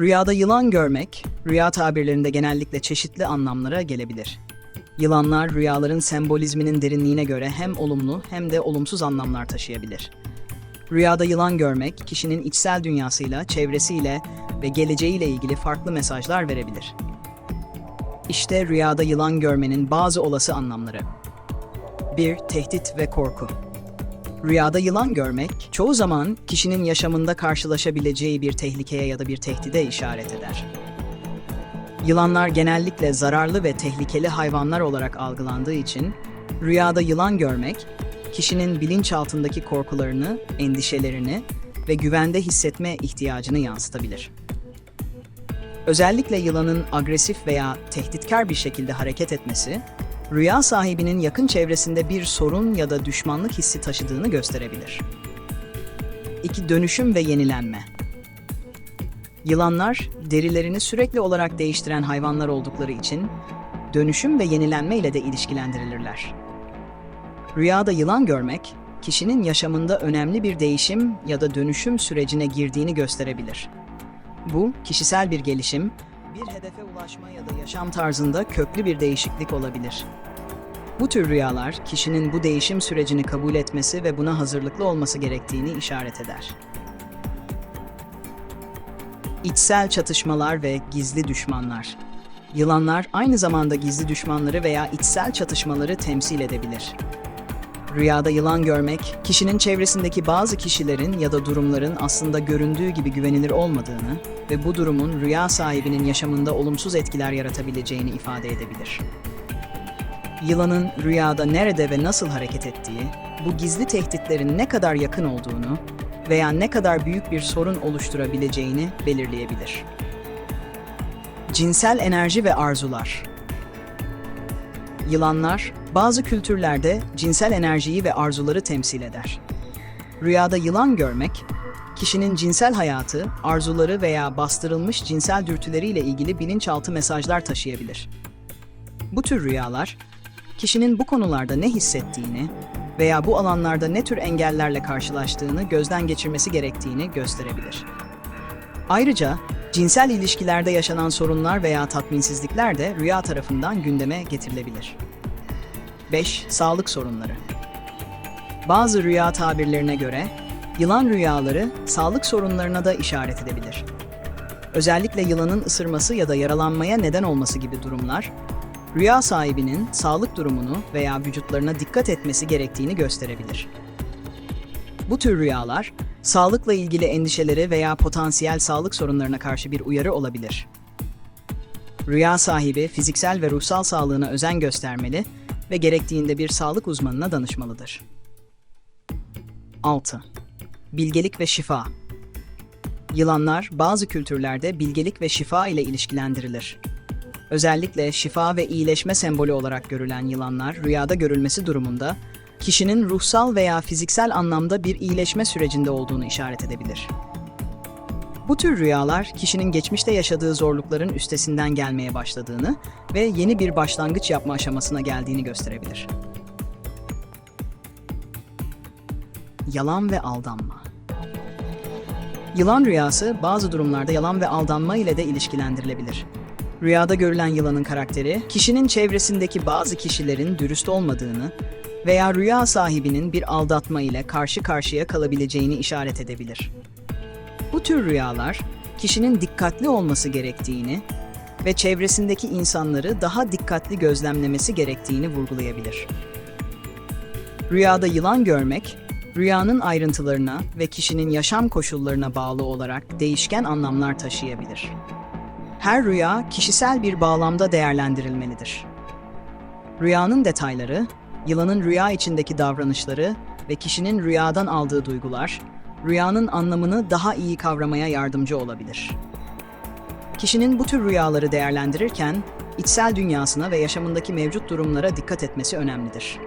Rüyada yılan görmek, rüya tabirlerinde genellikle çeşitli anlamlara gelebilir. Yılanlar rüyaların sembolizminin derinliğine göre hem olumlu hem de olumsuz anlamlar taşıyabilir. Rüyada yılan görmek, kişinin içsel dünyasıyla, çevresiyle ve geleceğiyle ilgili farklı mesajlar verebilir. İşte rüyada yılan görmenin bazı olası anlamları. 1. Tehdit ve korku. Rüyada yılan görmek, çoğu zaman kişinin yaşamında karşılaşabileceği bir tehlikeye ya da bir tehdide işaret eder. Yılanlar genellikle zararlı ve tehlikeli hayvanlar olarak algılandığı için, rüyada yılan görmek, kişinin bilinçaltındaki korkularını, endişelerini ve güvende hissetme ihtiyacını yansıtabilir. Özellikle yılanın agresif veya tehditkar bir şekilde hareket etmesi, rüya sahibinin yakın çevresinde bir sorun ya da düşmanlık hissi taşıdığını gösterebilir. 2. Dönüşüm ve yenilenme. Yılanlar, derilerini sürekli olarak değiştiren hayvanlar oldukları için dönüşüm ve yenilenme ile de ilişkilendirilirler. Rüyada yılan görmek, kişinin yaşamında önemli bir değişim ya da dönüşüm sürecine girdiğini gösterebilir. Bu, kişisel bir gelişim, bir hedefe ulaşma ya da yaşam tarzında köklü bir değişiklik olabilir. Bu tür rüyalar, kişinin bu değişim sürecini kabul etmesi ve buna hazırlıklı olması gerektiğini işaret eder. İçsel çatışmalar ve gizli düşmanlar. Yılanlar aynı zamanda gizli düşmanları veya içsel çatışmaları temsil edebilir. Rüyada yılan görmek, kişinin çevresindeki bazı kişilerin ya da durumların aslında göründüğü gibi güvenilir olmadığını ve bu durumun rüya sahibinin yaşamında olumsuz etkiler yaratabileceğini ifade edebilir. Yılanın rüyada nerede ve nasıl hareket ettiği, bu gizli tehditlerin ne kadar yakın olduğunu veya ne kadar büyük bir sorun oluşturabileceğini belirleyebilir. Cinsel enerji ve arzular Yılanlar, bazı kültürlerde cinsel enerjiyi ve arzuları temsil eder. Rüyada yılan görmek, kişinin cinsel hayatı, arzuları veya bastırılmış cinsel dürtüleriyle ilgili bilinçaltı mesajlar taşıyabilir. Bu tür rüyalar, kişinin bu konularda ne hissettiğini veya bu alanlarda ne tür engellerle karşılaştığını gözden geçirmesi gerektiğini gösterebilir. Ayrıca cinsel ilişkilerde yaşanan sorunlar veya tatminsizlikler de rüya tarafından gündeme getirilebilir. 5. Sağlık sorunları. Bazı rüya tabirlerine göre yılan rüyaları sağlık sorunlarına da işaret edebilir. Özellikle yılanın ısırması ya da yaralanmaya neden olması gibi durumlar, rüya sahibinin sağlık durumunu veya vücutlarına dikkat etmesi gerektiğini gösterebilir. Bu tür rüyalar, sağlıkla ilgili endişeleri veya potansiyel sağlık sorunlarına karşı bir uyarı olabilir. Rüya sahibi fiziksel ve ruhsal sağlığına özen göstermeli ve gerektiğinde bir sağlık uzmanına danışmalıdır. 6. Bilgelik ve şifa. Yılanlar bazı kültürlerde bilgelik ve şifa ile ilişkilendirilir. Özellikle şifa ve iyileşme sembolü olarak görülen yılanlar rüyada görülmesi durumunda kişinin ruhsal veya fiziksel anlamda bir iyileşme sürecinde olduğunu işaret edebilir. Bu tür rüyalar kişinin geçmişte yaşadığı zorlukların üstesinden gelmeye başladığını ve yeni bir başlangıç yapma aşamasına geldiğini gösterebilir. Yalan ve aldanma. Yılan rüyası bazı durumlarda yalan ve aldanma ile de ilişkilendirilebilir. Rüyada görülen yılanın karakteri, kişinin çevresindeki bazı kişilerin dürüst olmadığını veya rüya sahibinin bir aldatma ile karşı karşıya kalabileceğini işaret edebilir. Bu tür rüyalar, kişinin dikkatli olması gerektiğini ve çevresindeki insanları daha dikkatli gözlemlemesi gerektiğini vurgulayabilir. Rüyada yılan görmek, rüyanın ayrıntılarına ve kişinin yaşam koşullarına bağlı olarak değişken anlamlar taşıyabilir. Her rüya kişisel bir bağlamda değerlendirilmelidir. Rüyanın detayları, yılanın rüya içindeki davranışları ve kişinin rüyadan aldığı duygular, rüyanın anlamını daha iyi kavramaya yardımcı olabilir. Kişinin bu tür rüyaları değerlendirirken, içsel dünyasına ve yaşamındaki mevcut durumlara dikkat etmesi önemlidir.